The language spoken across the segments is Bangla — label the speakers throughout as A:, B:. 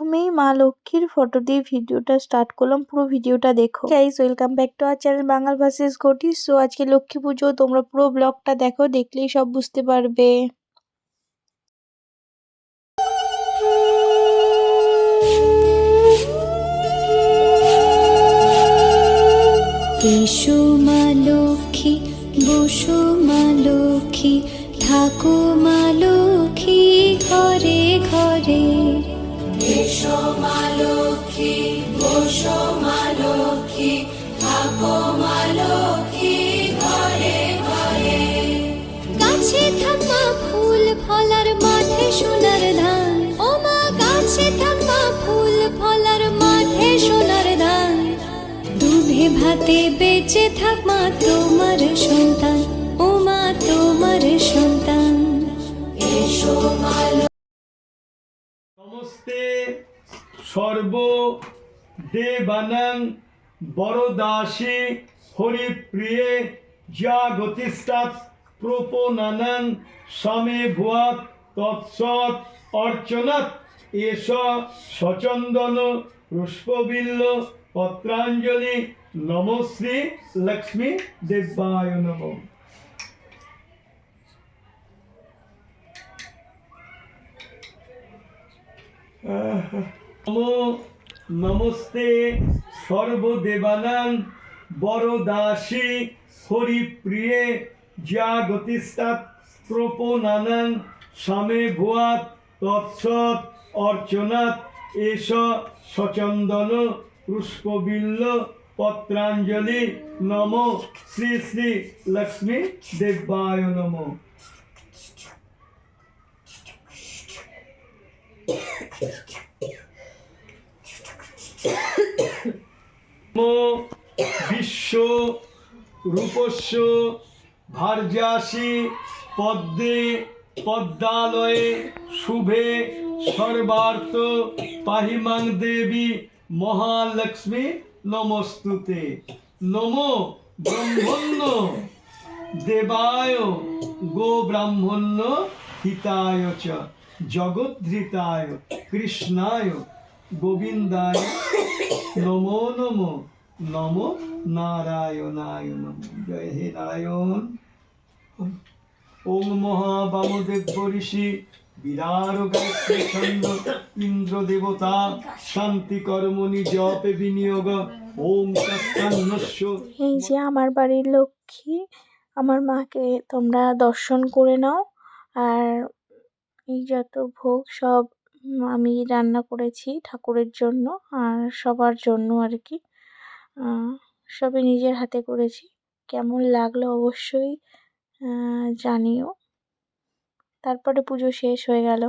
A: প্রথমেই মা লক্ষ্মীর ফটো দিয়ে ভিডিওটা স্টার্ট করলাম, পুরো ভিডিওটা দেখো। Guys welcome back to our channel Bangal versus Ghoti so আজকে লক্ষ্মী পুজো, তোমরা পুরো ব্লগটা দেখো, দেখলেই সব বুঝতে পারবে।
B: এসো মা লক্ষ্মী, বসো মা লক্ষ্মী, থাকো দুধে বেঁচে থাক মা তোমার সন্তান। ও মা তোমার সন্তান। এসো
C: নমস্তে, সর্ব দেবানাং বরদাসী হরিপ্রিয়ে জাগতিস্তাৎ প্রপনানাং সমে ভুয়াত তৎসৎ অর্চনাৎ এষ সচন্দন পুষ্পবিল্ল পত্রাঞ্জলি নমশ্রী লক্ষ্মী দেবায় নমঃ নমো নমস্তে সর্বদেবানাং বরদাসী হরিপ্রিয়ে জাগতিস্তাৎ প্রপনানাং সমে ভুয়াত তৎসৎ অর্চনাৎ এষ সচন্দন পুষ্পবিল্ল পত্রাঞ্জলি নম শ্রী শ্রী লক্ষ্মী দেবায় নমঃ বিশ্ব রূপস্য ভার্যাসী পদ্মে পদ্মালয়ে শুভে সর্বার্থ পাহিমাং দেবী মহালক্ষ্মী নমস্তুতে। নমো ব্রহ্মণ্য। দেবায় গো ব্রাহ্মণ্য হিতায় চ। জগদ্ধৃতায় কৃষ্ণায় গোবিন্দায় নমো নমো। নমো নারায়ণায় নমো। জয় হে নারায়ণ। ওম মহাবামদেব ঋষি বিরার গায়ত্রী ছন্দ ইন্দ্র দেবতা শান্তি কর্মণি জপে বিনিয়োগ
A: এই যে আমার বাড়ির লক্ষ্মী, আমার মাকে তোমরা দর্শন করে নাও। আর এই যত ভোগ সব আমি রান্না করেছি ঠাকুরের জন্য আর সবার জন্য আর কি। সবই নিজের হাতে করেছি। কেমন লাগল অবশ্যই জানিও। তারপরে পুজো শেষ হয়ে গেল।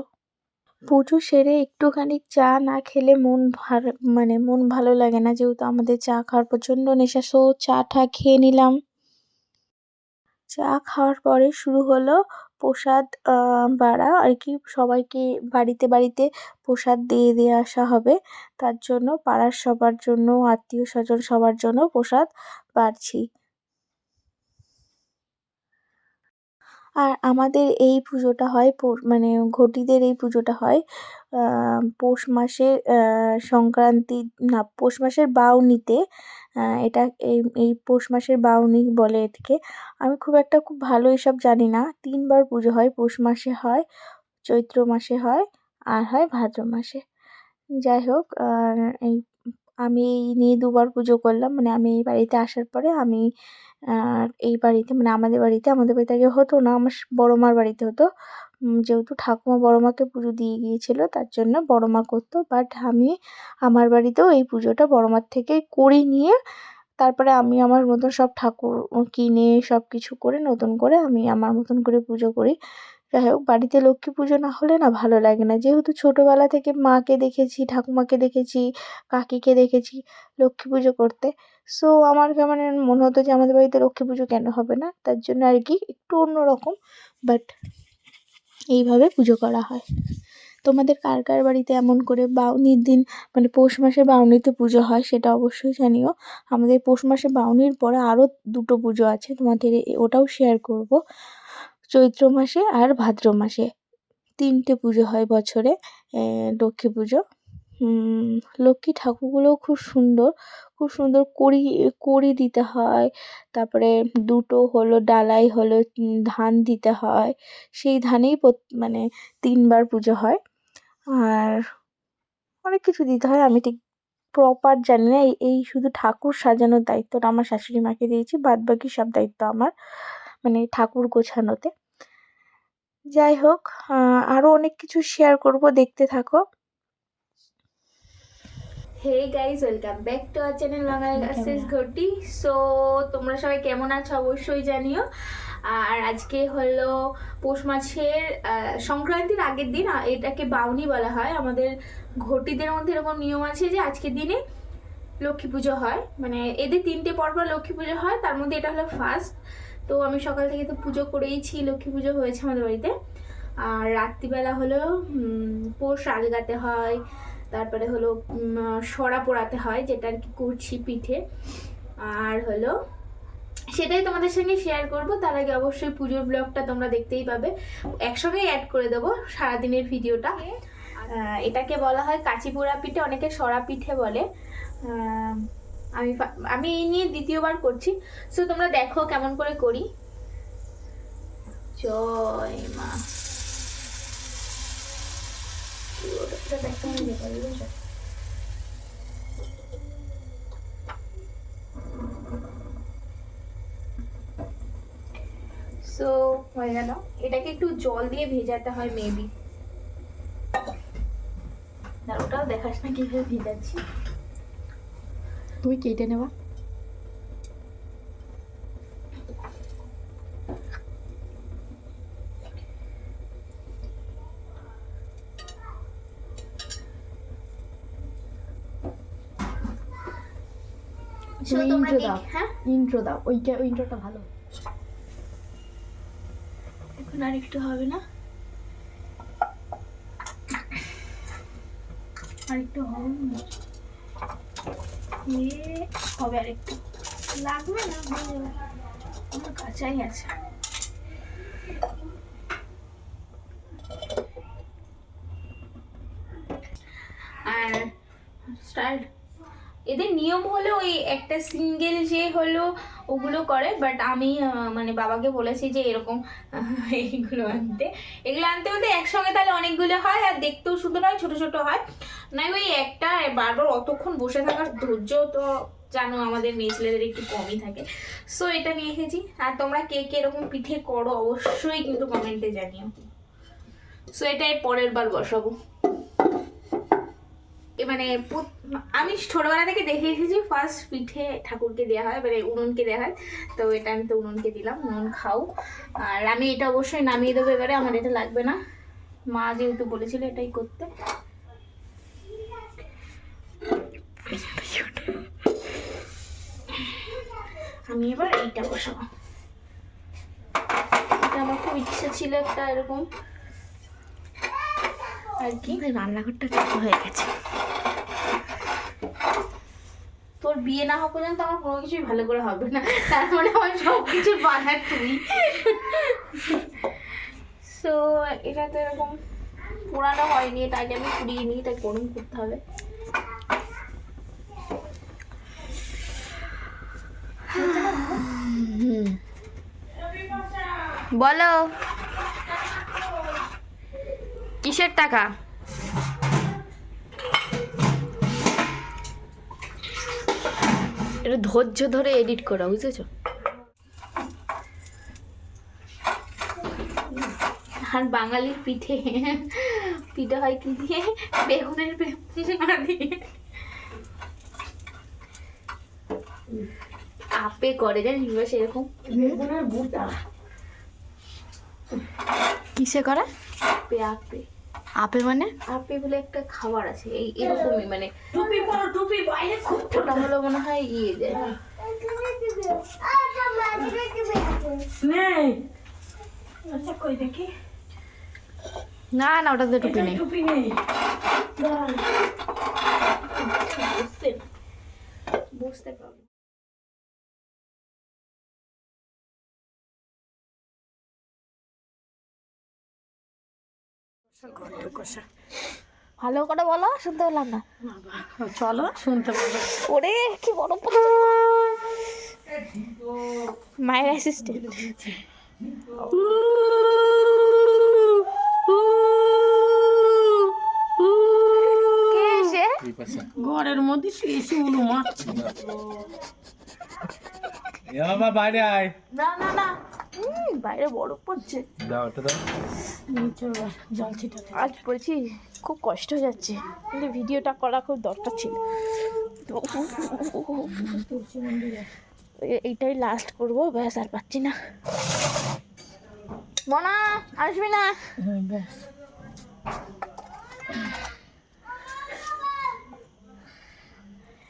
A: পুজো সেরে একটুখানি চা না খেলে মন ভার মানে মন ভালো লাগে না। যেহেতু আমাদের চা খাওয়ার প্রচণ্ড নেশা, সো চা টা খেয়ে নিলাম। চা খাওয়ার পরে শুরু হলো প্রসাদ বাড়া। আর কি সবাইকে বাড়িতে বাড়িতে প্রসাদ দিয়ে দিয়ে আসা হবে। তার জন্য পাড়ার সবার জন্য, আত্মীয় স্বজন সবার জন্য প্রসাদ বাড়ছি। আর আমাদের এই পুজোটা হয় মানে ঘটিদের এই পুজোটা হয় পৌষ মাসের সংক্রান্তি, না, পৌষ মাসের বাউনিতে এটা এই এই পৌষ মাসের বাউনি বলে এটাকে। আমি খুব একটা খুব ভালো এসব জানি না। তিনবার পুজো হয়, পৌষ মাসে হয়, চৈত্র মাসে হয়, আর হয় ভাদ্র মাসে। যাই হোক এই আমি এই নিয়ে দুবার পুজো করলাম। মানে আমি এই বাড়িতে আসার পরে আমি এই বাড়িতে মানে আমাদের বাড়িতে আমাদের বাড়িতে আগে হতো না, আমার বড় মার বাড়িতে হতো। যেহেতু ঠাকুমা বড় মাকে পুজো দিয়ে গিয়েছিল, তার জন্য বড় মা করতো। বাট আমি আমার বাড়িতেও এই পুজোটা বড় মার থেকে করে নিয়ে, তারপরে আমি আমার মতন সব ঠাকুর কিনে সব কিছু করে, নতুন করে আমি আমার মতন করে পুজো করি। যাই হোক, বাড়িতে লক্ষ্মী পুজো না হলে না ভালো লাগে না। যেহেতু ছোটোবেলা থেকে মাকে দেখেছি, ঠাকুমাকে দেখেছি, কাকিকে দেখেছি লক্ষ্মী পুজো করতে সো আমার কেমন মনে হতো যে আমাদের বাড়িতে লক্ষ্মী পুজো কেন হবে না? তার জন্য আর কি একটু অন্যরকম বাট এইভাবে পুজো করা হয়। তোমাদের কার কার বাড়িতে এমন করে বাউনির দিন মানে পৌষ মাসে বাউনিতে পুজো হয় সেটা অবশ্যই জানিও। আমাদের পৌষ মাসে বাউনির পরে আরও দুটো পুজো আছে, তোমাদের ওটাও শেয়ার করব। চৈত্র মাসে আর ভাদ্র মাসে। তিনটে পুজো হয় বছরে লক্ষ্মী পুজো।
D: লক্ষ্মী ঠাকুরগুলোও খুব সুন্দর খুব সুন্দর কড়ি কড়ি দিতে হয়। তারপরে দুটো হলো ডালাই হলো ধান দিতে হয়। সেই ধানেই মানে তিনবার পুজো হয়। আর অনেক কিছু দিতে হয়, আমি ঠিক প্রপার জানি না। এই শুধু ঠাকুর সাজানোর দায়িত্বটা আমার শাশুড়ি মাকে দিয়েছি বাদ বাকি সব দায়িত্ব আমার। মানে ঠাকুর গোছানোতে। যাই হোক আরও অনেক কিছু শেয়ার করব দেখতে থাকো। Hey guys welcome back to our channel Bangali versus Ghoti so তোমরা সবাই কেমন আছো? অবশ্যই জানিও। আর আজকে হলো পৌষ আহ, সংক্রান্তির আগের দিন এটাকে বাউনি বলা হয়। আমাদের ঘটিদের মধ্যে এরকম নিয়ম আছে যে আজকের দিনে লক্ষ্মী পুজো হয়। মানে এদের তিনটে পরপর লক্ষ্মী পুজো হয়। তার মধ্যে এটা হলো ফার্স্ট তো আমি সকাল থেকে তো পুজো করেইছি লক্ষ্মী পুজো হয়েছে আমাদের বাড়িতে। আর রাত্রিবেলা হলো পোষ আলগাতে হয় তারপরে হলো সরা পোড়াতে হয় যেটা আর কি করছি পিঠে। আর হলো সেটাই তোমাদের সঙ্গে শেয়ার করব। তার আগে অবশ্যই পুজোর ব্লগটা তোমরা দেখতেই পাবে। একসঙ্গেই অ্যাড করে দেবো সারাদিনের ভিডিওটা। এটাকে বলা হয় কাঁচিপুরা পিঠে অনেকে সরা পিঠে বলে। আমি আমি এই নিয়ে দ্বিতীয়বার করছি। সো তোমরা দেখো কেমন করে করি। জয় মা? সো হয়ে গেল। এটাকে একটু জল দিয়ে ভেজাতে হয় মেবি ওটাও দেখাস না কীভাবে ভেজাচ্ছি।
E: তুমি কেটে নেবা?
D: So,
E: তুমি
D: তোমরা
E: দাও।
D: হ্যাঁ?
E: ইন্ট্রো দাও। ওই ওই ইন্ট্রোটা ভালো।
D: এখন আর একটু হবে না? আর একটু হবে না? হবে আরেকটু লাগবে না আমার আছে আর স্টার্ট। এদের নিয়ম হলো ওই একটা সিঙ্গেল যে হলো ওগুলো করে বাট আমি মানে বাবাকে বলেছি যে এরকম এইগুলো আনতে। এগুলো আনতে বলতে একসঙ্গে তাহলে অনেকগুলো হয় আর দেখতেও সুন্দর হয়, ছোট ছোট হয়। না ওই একটা বারবার অতক্ষণ বসে থাকার ধৈর্য তো জানো আমাদের মেয়ে ছেলেদের একটু কমই থাকে। সো এটা নিয়ে এসেছি। আর তোমরা কে কে এরকম পিঠে করো অবশ্যই কিন্তু কমেন্টে জানিও। সো এটাই পরের বার বসাবো। মানে আমি ছোটবেলা থেকে দেখে এসেছি ফার্স্ট পিঠে ঠাকুরকে দেওয়া হয় মানে উনুনকে দেওয়া হয়। তো এটা আমি তো উনুনকে দিলাম, উনুন খাও। আর আমি এটা অবশ্যই নামিয়ে দেবো এবারে, আমার এটা লাগবে না। মা যেহেতু বলেছিল এটাই করতে। আমি এবার এইটা বসাবো। এটা আমার খুব ইচ্ছা ছিল একটা এরকম। আর কি?
E: রান্নাঘরটা ছোট হয়ে গেছে।
D: তোর বিয়ে না হওয়া পর্যন্ত আমার কোনো কিছুই ভালো করে হবে না। তার মানে আমার সব কিছু বাধা তুই। সো এটা তো এরকম পোড়ানো হয়নি এটা আগে আমি পুড়িয়ে নিই তাই গরম করতে হবে।
E: বলো। কিসের টাকা? এটা ধৈর্য ধরে এডিট করা বুঝেছ?
D: আর বাঙালির পিঠে পিঠে হয় কি দিয়ে? বেগুনের দিয়ে আপে করে জানিস সেরকম?
E: কিসে করে?
D: আপে আপে।
E: আপে মানে?
D: আপে বলে একটা খাবার আছে এই এরকমই মানে টুপি পরো টুপি বাইরে ওটা হলো মনে হয় ইয়ে দেয় আচ্ছা কই দেখি?
E: না না ওটাতে টুপি নেই।
D: টুপি নেই। বুঝতে বুঝতে পারব
A: ভালো করে বলো শুনতে পেলাম না।
F: চলো শুনতে পাবো।
A: ওরে কি বড়। মায়ের অ্যাসিস্ট্যান্ট
F: ঘরের মধ্যে শুয়ে শুয়ে উলু মারছে।
G: বাবা বাইরে আয়।
A: না না না। বাইরে বরফ পড়ছে।
G: দাও দাও।
F: নিচে জল ছিটাতে
A: আজ বলছি খুব কষ্ট হয়ে যাচ্ছে। কিন্তু ভিডিওটা করা খুব দরকার ছিল। তো এইটাই লাস্ট করব ব্যাস আর পাচ্ছি না। মনা আসবি না?
F: হ্যাঁ ব্যাস।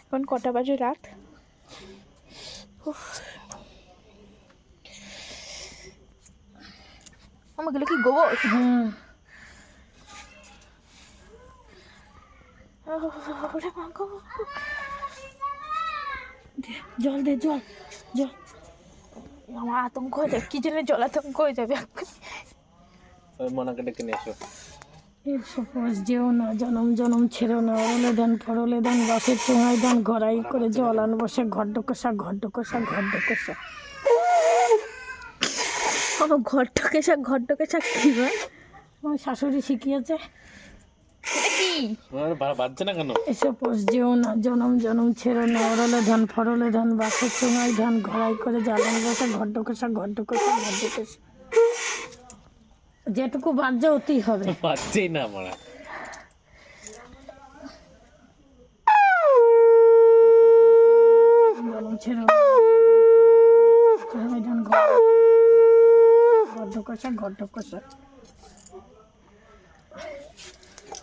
A: এখন কটা বাজে রাত? আমার গেলে কি গোবর?
F: জল দে জল জল।
A: আমার আতঙ্ক হয়ে যাবে কি জন্য জল আতঙ্ক হয়ে যাবে?
G: মনাকে ডেকে নিয়ে এসো।
F: সপোজ যেও না জনম জনম ছেড়ো না। অরলে দান ফরলে দান বাসের চোঙায় দান গড়াই করে জল আন বসে ঘড্ড কষা ঘড্ড কষা ঘড্ড কষা
A: কোনো ঘর ঢোকে শাক ঘর ঢোকে শাক কি হয়
F: আমার শাশুড়ি শিখিয়েছে।
G: বাজছে না কেন?
F: এসব পোষ যেও না জনম জনম ছেড়ো না অরলে ধান ফরলে ধান বাসের চোঙায় ধান ঘড়াই করে জ্বালান বসে ঘড্ড কষা ঘড্ড কষা ঘড্ড কষা যেটুকু বাজ্যে অতি হবে।
G: বাজছেই না আমার।
F: জনম ছেড়ো না চোঙায় ধান ঘড়াই ঘড্ড কষা।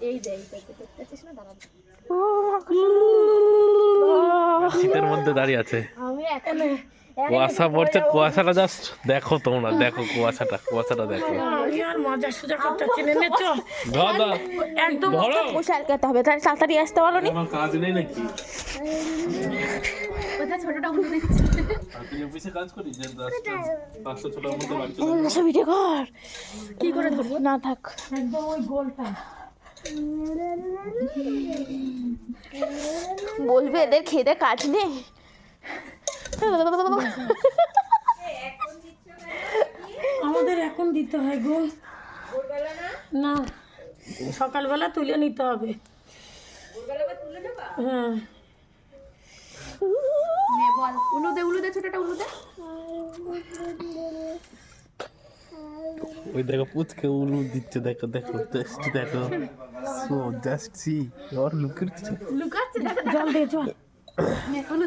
F: ঘড্ড দেখ
G: শীতের মধ্যে দাঁড়িয়ে আছে।
A: আমি এখন
G: কুয়াশা পড়ছে কুয়াশাটা জাস্ট দেখো তোমরা দেখো কুয়াশাটা কুয়াশাটা দেখো।
F: আমি আর মজা সুজা করতে চিনে নেছ
G: ধর ধর
F: একদম
G: ধরো।
A: বসে আটকাতে হবে তাহলে তাড়াতাড়ি আসতে পারো নি।
G: আমার কাজ নেই নাকি?
E: ছোটটা উঠে দিচ্ছে?
G: তুই অফিসে কাজ করিস যে দশটা পাঁচটা ছটার মধ্যে বাড়ি চলে
A: ভিডিও কর কি করে ধরবো? না থাক।
F: একদম ওই গোলটা।
A: বলবে এদের খেতে কাজ নেই।
F: আমাদের এখন দিতে হয় গো। না সকালবেলা তুলে নিতে হবে। হ্যাঁ।
E: ছোটটা
G: ওই দেখো পুচকে উলু দিচ্ছে দেখো দেখো জাস্ট দেখো। সো জাস্ট সি ওর লুক
E: লুকাচ্ছে দেখো
F: জল দে জল।
E: উলু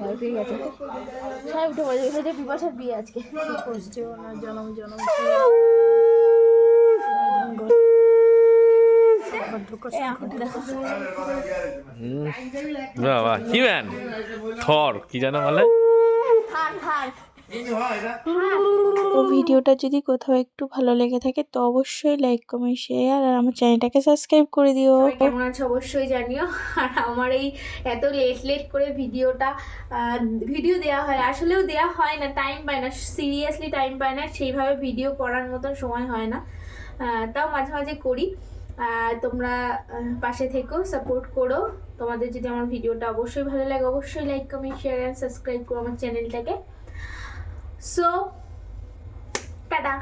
A: ভয় পেয়ে গেছে। সবাই উঠে বলে বিপাশার বিয়ে আজকে।
F: জনম জনম
G: বাবা কি ম্যান থর কি জানো বলে?
A: ভিডিওটা যদি কোথাও একটু ভালো লেগে থাকে, তো অবশ্যই লাইক কমেন্ট শেয়ার আর আমার চ্যানেলটাকে সাবস্ক্রাইব করে দিও।
D: কেমন আছে অবশ্যই জানিও। আর আমার এই এত লেট লেট করে ভিডিওটা ভিডিও দেওয়া হয়, আসলেও দেওয়া হয় না টাইম পায় না সিরিয়াসলি টাইম পায় না, সেইভাবে ভিডিও করার মতন সময় হয় না। তাও মাঝে মাঝে করি। তোমরা পাশে থেকো সাপোর্ট করো। তোমাদের যদি আমার ভিডিওটা অবশ্যই ভালো লাগে, অবশ্যই like comment share and subscribe করো আমার চ্যানেলটাকে। So tata